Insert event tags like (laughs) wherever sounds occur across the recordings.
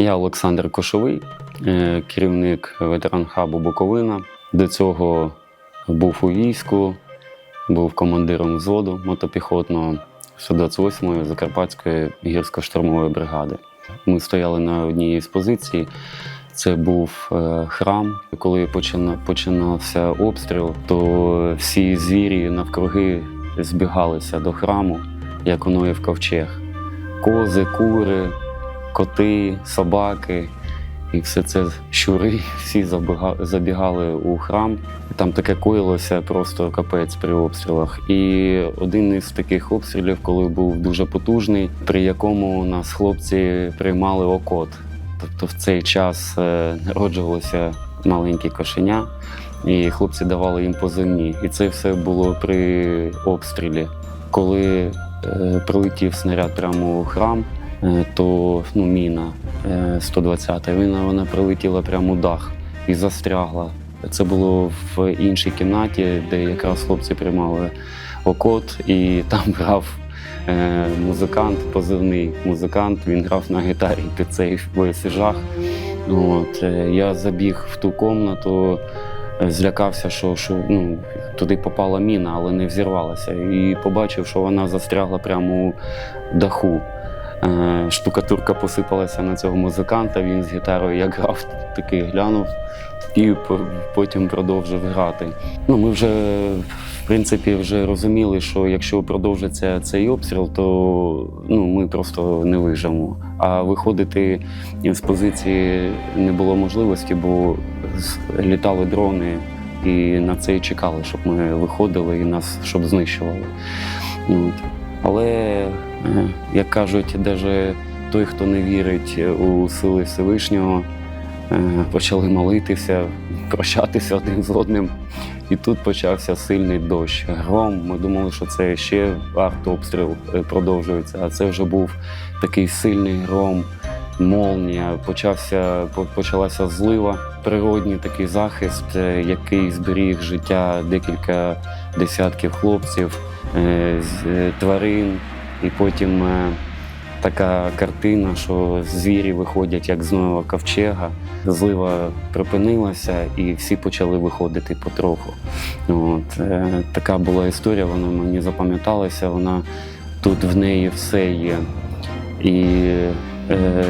Я Олександр Кошовий, е, керівник ветеран-хабу Буковина. До цього був у війську, був командиром взводу мотопіхотного 128-ї Закарпатської гірсько-штурмової бригади. Ми стояли на одній з позицій. Це був е, храм. Коли починався обстріл, то всі звірі навкруги збігалися до храму, як у Ноїв ковчег. Кози, кури, коти, собаки. І все це щури, всі забігали у храм. Там таке коїлося просто капець при обстрілах. І один із таких обстрілів, коли був дуже потужний, при якому нас хлопці приймали окот. Тобто в цей час е, народжувалося маленькі кошеня, і хлопці давали їм позивні. І це все було при обстрілі. Коли е, прилетів снаряд прямо у храм, то ну, міна е, 120 вона, вона прилетіла прямо у дах і застрягла. Це було в іншій кімнаті, де якраз хлопці приймали окот, і там (laughs) грав е, музикант, позивний музикант. Він грав на гітарі під цей жах. От, е, я забіг в ту комнату, е, злякався, що, що ну, туди попала міна, але не взірвалася. І побачив, що вона застрягла прямо у даху. Е, Штукатурка посипалася на цього музиканта. Він з гітарою як грав, такий глянув і потім продовжив грати. Ну, ми вже, в принципі, вже розуміли, що якщо продовжиться цей обстріл, то ну, ми просто не вижимо. А виходити з позиції не було можливості, бо літали дрони і на це і чекали, щоб ми виходили і нас щоб знищували. От. Але, як кажуть, навіть той, хто не вірить у сили Всевишнього, е, почали молитися, прощатися один з одним. І тут почався сильний дощ. Гром. Ми думали, що це ще артобстріл е, продовжується, а це вже був такий сильний гром, молнія. Почався, почалася злива, природній такий захист, е, який зберіг життя декілька десятків хлопців, тварин. І потім е, така картина, що звірі виходять як з Ноєва ковчега. Злива припинилася, і всі почали виходити потроху. От, е, така була історія, вона мені запам'яталася. Вона тут в неї все є. І е,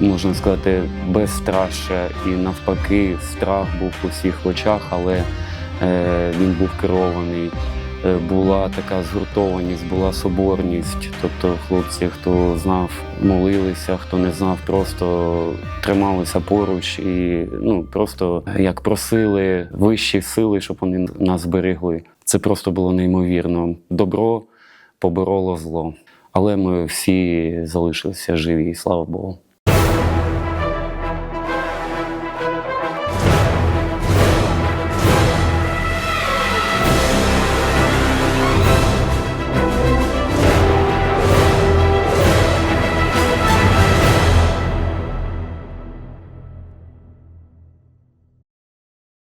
можна сказати, безстрашя, і навпаки, страх був у всіх очах, але е, він був керований. Е, Була така згуртованість, була соборність. Тобто хлопці, хто знав, молилися, хто не знав, просто трималися поруч і ну просто як просили вищі сили, щоб вони нас зберегли. Це просто було неймовірно. Добро побороло зло. Але ми всі залишилися живі, і слава Богу.